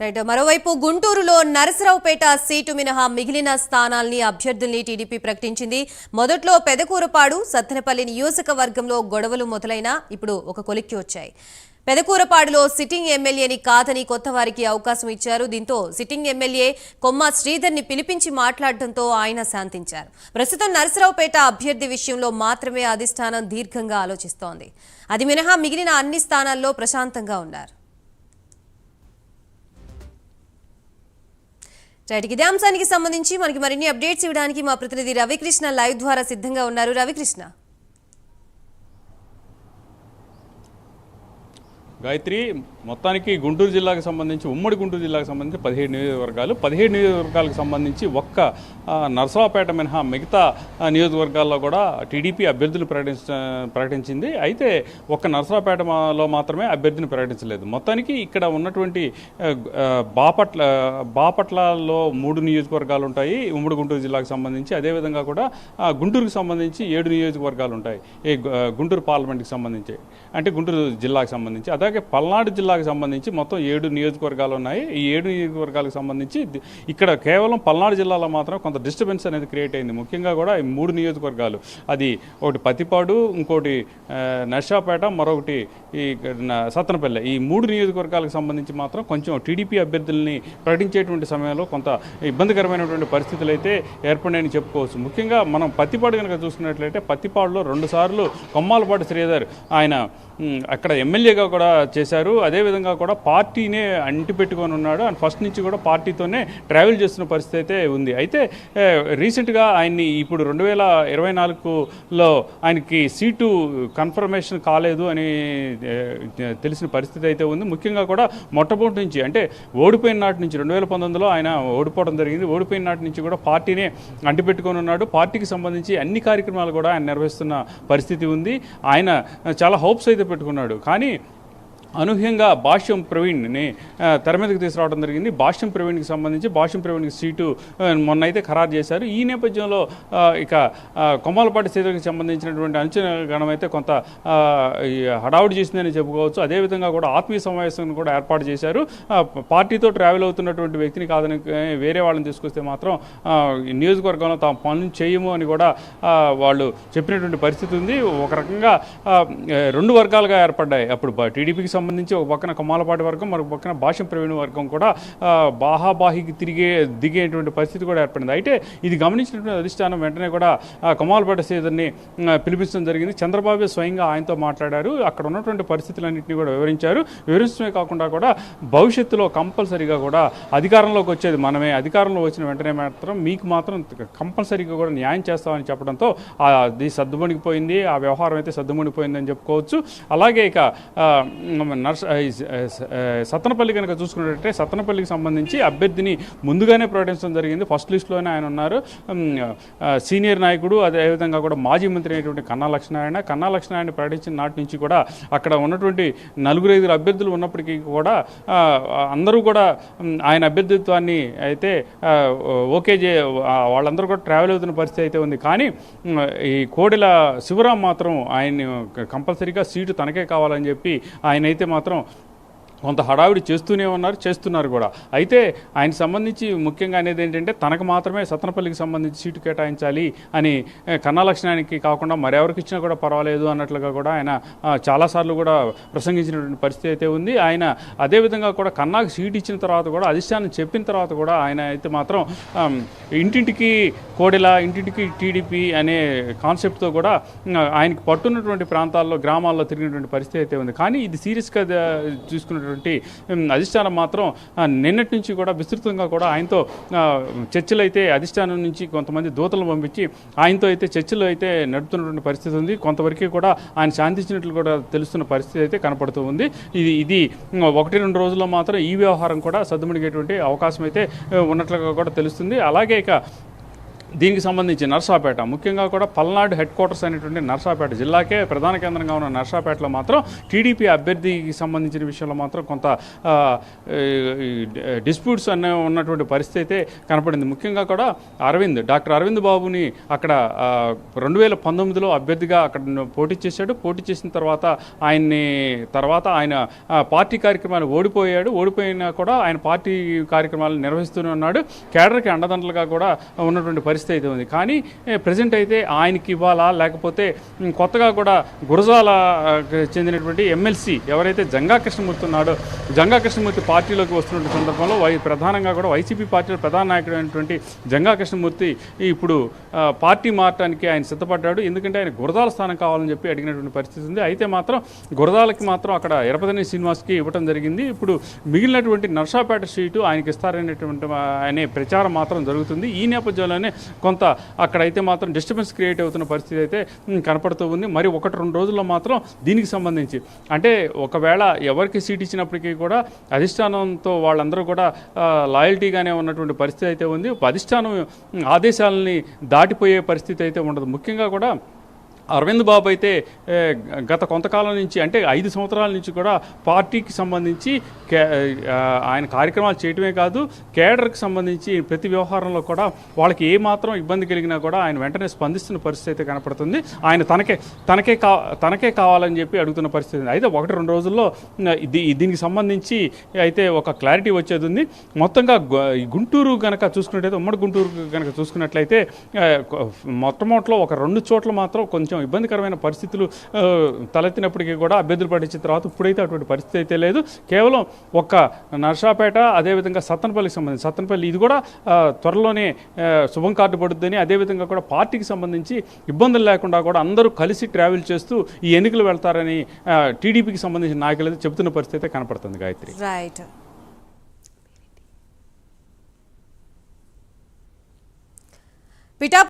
Right మరోవైపు గుంటూరులో Narasaraopet seat మినహా మిగిలిన స్థానాల్ని అభ్యర్థుల్ని టీడీపీ ప్రకటించింది. మొదట్లో పెదకూరపాడు సత్తెనపల్లి నియోజకవర్గంలో గొడవలు మొదలైనా ఇప్పుడు ఒక కొలిక్కి వచ్చాయి. పెదకూరపాడులో సిట్టింగ్ ఎమ్మెల్యేని కాదని కొత్త వారికి అవకాశం ఇచ్చారు. దీంతో సిట్టింగ్ ఎమ్మెల్యే కొమ్మ శ్రీధర్ని పిలిపించి మాట్లాడటంతో ఆయన శాంతించారు. ప్రస్తుతం నరసరావుపేట అభ్యర్థి విషయంలో మాత్రమే అధిష్టానం దీర్ఘంగా ఆలోచిస్తోంది. అది మినహా మిగిలిన అన్ని స్థానాల్లో ప్రశాంతంగా ఉన్నారు. రైట్ ఇదే అంశానికి సంబంధించి మనకి మరిన్ని అప్డేట్స్ ఇవ్వడానికి మా ప్రతినిధి రవికృష్ణ లైవ్ ద్వారా సిద్ధంగా ఉన్నారు. రవికృష్ణ. గాయత్రి మొత్తానికి గుంటూరు జిల్లాకు సంబంధించి ఉమ్మడి గుంటూరు జిల్లాకు సంబంధించి పదిహేడు నియోజకవర్గాలు. పదిహేడు నియోజకవర్గాలకు సంబంధించి ఒక్క నర్సరావుపేట మినహా మిగతా నియోజకవర్గాల్లో కూడా టీడీపీ అభ్యర్థులు ప్రకటించ ప్రకటించింది. అయితే ఒక్క నర్సరావుపేటలో మాత్రమే అభ్యర్థిని ప్రకటించలేదు. మొత్తానికి ఇక్కడ ఉన్నటువంటి బాపట్ల బాపట్లలో మూడు నియోజకవర్గాలు ఉంటాయి. ఉమ్మడి గుంటూరు జిల్లాకు సంబంధించి అదేవిధంగా కూడా గుంటూరుకు సంబంధించి ఏడు నియోజకవర్గాలు ఉంటాయి. ఈ గుంటూరు పార్లమెంట్కి సంబంధించి అంటే గుంటూరు జిల్లాకు సంబంధించి. అదే అలాగే పల్నాడు జిల్లాకు సంబంధించి మొత్తం ఏడు నియోజకవర్గాలు ఉన్నాయి. ఈ ఏడు నియోజకవర్గాలకు సంబంధించి ఇక్కడ కేవలం పల్నాడు జిల్లాలో మాత్రం కొంత డిస్టర్బెన్స్ అనేది క్రియేట్ అయింది. ముఖ్యంగా కూడా ఈ మూడు నియోజకవర్గాలు. అది ఒకటి పత్తిపాడు ఇంకోటి నర్షాపేట నర్సాపేట మరొకటి ఈ సత్తనపల్లె. ఈ మూడు నియోజకవర్గాలకు సంబంధించి మాత్రం కొంచెం టీడీపీ అభ్యర్థుల్ని ప్రకటించేటువంటి సమయంలో కొంత ఇబ్బందికరమైనటువంటి పరిస్థితులు అయితే ఏర్పడినాయని చెప్పుకోవచ్చు. ముఖ్యంగా మనం పత్తిపాడు కనుక చూసుకున్నట్లయితే పత్తిపాడులో రెండు సార్లు కొమ్మాలపాటి శ్రీధర్ ఆయన అక్కడ ఎమ్మెల్యేగా కూడా చేశారు. అదేవిధంగా కూడా పార్టీనే అంటిపెట్టుకొని ఉన్నాడు. అండ్ ఫస్ట్ నుంచి కూడా పార్టీతోనే ట్రావెల్ చేస్తున్న పరిస్థితి అయితే ఉంది. అయితే రీసెంట్గా ఆయన్ని ఇప్పుడు రెండు వేల ఇరవై నాలుగులో ఆయనకి సీటు కన్ఫర్మేషన్ కాలేదు అని తెలిసిన పరిస్థితి అయితే ఉంది. ముఖ్యంగా కూడా మొట్టమొదటి నుంచి అంటే ఓడిపోయిన నాటి నుంచి రెండు వేల పంతొమ్మిదిలో ఆయన ఓడిపోవడం జరిగింది. ఓడిపోయిన నాటి నుంచి కూడా పార్టీనే అంటిపెట్టుకొని ఉన్నాడు. పార్టీకి సంబంధించి అన్ని కార్యక్రమాలు కూడా ఆయన నిర్వహిస్తున్న పరిస్థితి ఉంది. ఆయన చాలా హోప్స్ అయితే పెట్టుకున్నాడు. కానీ అనూహ్యంగా భాష్యం ప్రవీణ్ని తెర మీదకి తీసుకురావడం జరిగింది. భాష్యం ప్రవీణ్కి సంబంధించి భాష్యం ప్రవీణ్కి సీటు మొన్న అయితే ఖరారు చేశారు. ఈ నేపథ్యంలో ఇక కొమ్మలపాటి సీతకి సంబంధించినటువంటి అంచనా గణం అయితే కొంత హడావుడి చేసిందని చెప్పుకోవచ్చు. అదేవిధంగా కూడా ఆత్మీయ సమావేశం కూడా ఏర్పాటు చేశారు. పార్టీతో ట్రావెల్ అవుతున్నటువంటి వ్యక్తిని కాదని వేరే వాళ్ళని తీసుకొస్తే మాత్రం నియోజకవర్గంలో తాము పనులు చేయము అని కూడా వాళ్ళు చెప్పినటువంటి పరిస్థితి ఉంది. ఒక రకంగా రెండు వర్గాలుగా ఏర్పడ్డాయి. అప్పుడు టీడీపీకి సంబంధించి ఒక పక్కన కమాలపాటి వర్గం మరొక పక్కన భాష్యం ప్రవీణ్ వర్గం కూడా బాహాబాహికి తిరిగే దిగేటువంటి పరిస్థితి కూడా ఏర్పడింది. అయితే ఇది గమనించినటువంటి అధిష్టానం వెంటనే కూడా కమాలపాటి శ్రీధర్ని పిలిపించడం జరిగింది. చంద్రబాబు స్వయంగా ఆయనతో మాట్లాడారు. అక్కడ ఉన్నటువంటి పరిస్థితులన్నింటినీ కూడా వివరించారు. వివరించడమే కాకుండా కూడా భవిష్యత్తులో కంపల్సరీగా కూడా అధికారంలోకి వచ్చేది మనమే. అధికారంలో వచ్చిన వెంటనే మాత్రం మీకు మాత్రం కంపల్సరీగా కూడా న్యాయం చేస్తామని చెప్పడంతో ఆ, అది సర్దుమణిగిపోయింది ఆ వ్యవహారం అయితే సర్దుమణిగిపోయిందని చెప్పుకోవచ్చు. అలాగే ఇక నర్స్ సత్తనపల్లి కనుక చూసుకున్నట్టే సత్తనపల్లికి సంబంధించి అభ్యర్థిని ముందుగానే ప్రకటించడం జరిగింది. ఫస్ట్ లిస్ట్లోనే ఆయన ఉన్నారు. సీనియర్ నాయకుడు అదేవిధంగా కూడా మాజీ మంత్రి అయినటువంటి కన్నా లక్ష్మీనారాయణ. కన్నా లక్ష్మీనారాయణ ప్రకటించిన నాటి నుంచి కూడా అక్కడ ఉన్నటువంటి నలుగురు ఐదుగురు అభ్యర్థులు ఉన్నప్పటికీ కూడా అందరూ కూడా ఆయన అభ్యర్థిత్వాన్ని అయితే ఓకే చే వాళ్ళందరూ కూడా ట్రావెల్ అవుతున్న పరిస్థితి అయితే ఉంది. కానీ ఈ కోడెల శివరాం మాత్రం ఆయన్ని కంపల్సరీగా సీటు తనకే కావాలని చెప్పి ఆయన అయితే అయితే మాత్రం కొంత హడావిడి చేస్తూనే ఉన్నారు చేస్తున్నారు కూడా. అయితే ఆయన సంబంధించి ముఖ్యంగా అనేది ఏంటంటే తనకు మాత్రమే సతనపల్లికి సంబంధించి సీటు కేటాయించాలి అని కన్నా లక్షణానికి కాకుండా మరెవరికి ఇచ్చినా కూడా పర్వాలేదు అన్నట్లుగా కూడా ఆయన చాలాసార్లు కూడా ప్రసంగించినటువంటి పరిస్థితి అయితే ఉంది. ఆయన అదేవిధంగా కూడా కన్నాకు సీటు ఇచ్చిన తర్వాత కూడా అధిష్టానం చెప్పిన తర్వాత కూడా ఆయన అయితే మాత్రం ఇంటింటికి కోడెల ఇంటింటికి టీడీపీ అనే కాన్సెప్ట్తో కూడా ఆయనకి పట్టున్నటువంటి ప్రాంతాల్లో గ్రామాల్లో తిరిగినటువంటి పరిస్థితి అయితే ఉంది. కానీ ఇది సీరియస్గా చూసుకున్నటువంటి అధిష్టానం మాత్రం నిన్నటి నుంచి కూడా విస్తృతంగా కూడా ఆయనతో చర్చలు అయితే అధిష్టానం నుంచి కొంతమంది దూతలు పంపించి ఆయనతో అయితే చర్చలు అయితే నడుపుతున్నటువంటి పరిస్థితి ఉంది. కొంతవరకు కూడా ఆయన శాంతించినట్లు కూడా తెలుస్తున్న పరిస్థితి అయితే కనపడుతూ ఉంది. ఇది ఇది ఒకటి రెండు రోజుల్లో మాత్రం ఈ వ్యవహారం కూడా సద్దుమడిగేటువంటి అవకాశం అయితే ఉన్నట్లుగా కూడా తెలుస్తుంది. అలాగే ఇక దీనికి సంబంధించి నర్సాపేట ముఖ్యంగా కూడా పల్నాడు హెడ్ క్వార్టర్స్ అనేటువంటి నర్సాపేట జిల్లాకే ప్రధాన కేంద్రంగా ఉన్న నర్సాపేటలో మాత్రం టీడీపీ అభ్యర్థికి సంబంధించిన విషయంలో మాత్రం కొంత డిస్ప్యూట్స్ అనే ఉన్నటువంటి పరిస్థితి అయితే కనపడింది. ముఖ్యంగా కూడా అరవింద్ డాక్టర్ అరవింద్ బాబుని అక్కడ రెండు వేల పంతొమ్మిదిలో అభ్యర్థిగా అక్కడ పోటీ చేశాడు. పోటీ చేసిన తర్వాత ఆయన్ని తర్వాత ఆయన పార్టీ కార్యక్రమాలు ఓడిపోయాడు. ఓడిపోయినా కూడా ఆయన పార్టీ కార్యక్రమాలు నిర్వహిస్తూనే ఉన్నాడు. కేడర్కి అండదండలుగా కూడా ఉన్నటువంటి పరిస్థితి అయితే ఉంది. కానీ ప్రజెంట్ అయితే ఆయనకి ఇవ్వాలా? లేకపోతే కొత్తగా కూడా గురజాల చెందినటువంటి ఎమ్మెల్సీ ఎవరైతే జంగా కృష్ణమూర్తి ఉన్నాడో జంగా కృష్ణమూర్తి పార్టీలోకి వస్తున్న సందర్భంలో వై ప్రధానంగా కూడా వైసీపీ పార్టీలో ప్రధాన నాయకుడు అయినటువంటి జంగా కృష్ణమూర్తి ఇప్పుడు పార్టీ మారటానికి ఆయన సిద్ధపడ్డాడు. ఎందుకంటే ఆయన గురజాల స్థానం కావాలని చెప్పి అడిగినటువంటి పరిస్థితి ఉంది. అయితే మాత్రం గురజాలకి మాత్రం అక్కడ ఎరపదని శ్రీనివాస్కి ఇవ్వడం జరిగింది. ఇప్పుడు మిగిలినటువంటి నర్సాపేట సీటు ఆయనకి ఇస్తారనేటువంటి అనే ప్రచారం మాత్రం జరుగుతుంది. ఈ నేపథ్యంలోనే కొంత అక్కడైతే మాత్రం డిస్టర్బెన్స్ క్రియేట్ అవుతున్న పరిస్థితి అయితే కనపడుతూ ఉంది. మరి ఒకటి రెండు రోజుల్లో మాత్రం దీనికి సంబంధించి అంటే ఒకవేళ ఎవరికి సీట్ ఇచ్చినప్పటికీ కూడా అధిష్టానంతో వాళ్ళందరూ కూడా లాయల్టీగానే ఉన్నటువంటి పరిస్థితి అయితే ఉంది. అధిష్టానం ఆదేశాలని దాటిపోయే పరిస్థితి అయితే ఉండదు. ముఖ్యంగా కూడా అరవింద్ బాబు అయితే గత కొంతకాలం నుంచి అంటే ఐదు సంవత్సరాల నుంచి కూడా పార్టీకి సంబంధించి కే ఆయన కార్యక్రమాలు చేయటమే కాదు కేడర్కి సంబంధించి ప్రతి వ్యవహారంలో కూడా వాళ్ళకి ఏ మాత్రం ఇబ్బంది కలిగినా కూడా ఆయన వెంటనే స్పందిస్తున్న పరిస్థితి అయితే కనపడుతుంది. ఆయన తనకే తనకే కా తనకే కావాలని చెప్పి అడుగుతున్న పరిస్థితి అయితే ఒకటి రెండు రోజుల్లో దీనికి సంబంధించి అయితే ఒక క్లారిటీ వచ్చేది ఉంది మొత్తంగా గుంటూరు కనుక చూసుకున్నట్టయితే ఉమ్మడి గుంటూరు కనుక చూసుకున్నట్లయితే ఆ, మొట్టమొదటిలో ఒక రెండు చోట్ల మాత్రం కొంచెం ఇబ్బందికరమైన పరిస్థితులు తలెత్తినప్పటికీ కూడా అభ్యర్థులు పట్టించిన తర్వాత ఇప్పుడైతే అటువంటి పరిస్థితి అయితే లేదు. కేవలం ఒక్క నర్సాపేట అదేవిధంగా సత్తనపల్లికి సంబంధించి సత్తనపల్లి ఇది కూడా త్వరలోనే శుభం కార్డు పడుద్దని అదేవిధంగా కూడా పార్టీకి సంబంధించి ఇబ్బందులు లేకుండా కూడా అందరూ కలిసి ట్రావెల్ చేస్తూ ఈ ఎన్నికలు వెళ్తారని టీడీపీకి సంబంధించిన నాయకులు అయితే చెబుతున్న పరిస్థితి అయితే కనపడుతుంది గాయత్రి. రైట్